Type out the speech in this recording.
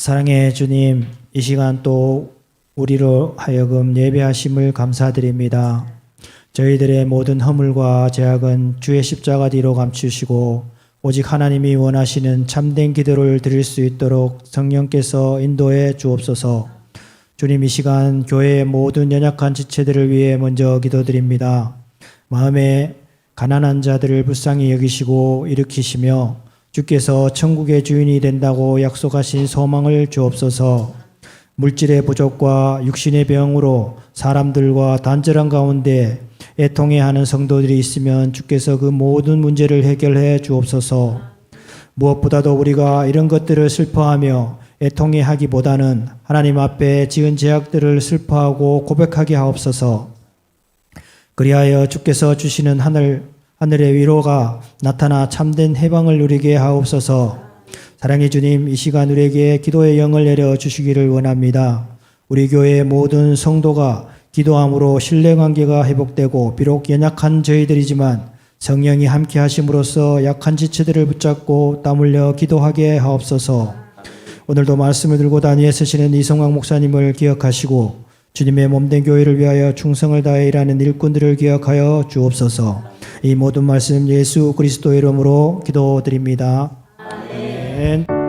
사랑의 주님, 이 시간 또 우리로 하여금 예배하심을 감사드립니다. 저희들의 모든 허물과 죄악은 주의 십자가 뒤로 감추시고 오직 하나님이 원하시는 참된 기도를 드릴 수 있도록 성령께서 인도해 주옵소서. 주님 이 시간 교회의 모든 연약한 지체들을 위해 먼저 기도드립니다. 마음에 가난한 자들을 불쌍히 여기시고 일으키시며 주께서 천국의 주인이 된다고 약속하신 소망을 주옵소서. 물질의 부족과 육신의 병으로 사람들과 단절한 가운데 애통해하는 성도들이 있으면 주께서 그 모든 문제를 해결해 주옵소서. 무엇보다도 우리가 이런 것들을 슬퍼하며 애통해하기보다는 하나님 앞에 지은 죄악들을 슬퍼하고 고백하게 하옵소서. 그리하여 주께서 주시는 하늘 하늘의 위로가 나타나 참된 해방을 누리게 하옵소서. 사랑의 주님, 이 시간 우리에게 기도의 영을 내려 주시기를 원합니다. 우리 교회의 모든 성도가 기도함으로 신뢰 관계가 회복되고 비록 연약한 저희들이지만 성령이 함께 하심으로써 약한 지체들을 붙잡고 땀 흘려 기도하게 하옵소서. 오늘도 말씀을 들고 다니에 서시는 이성광 목사님을 기억하시고 주님의 몸된 교회를 위하여 충성을 다해 일하는 일꾼들을 기억하여 주옵소서. 이 모든 말씀 예수 그리스도 이름으로 기도드립니다. 아멘.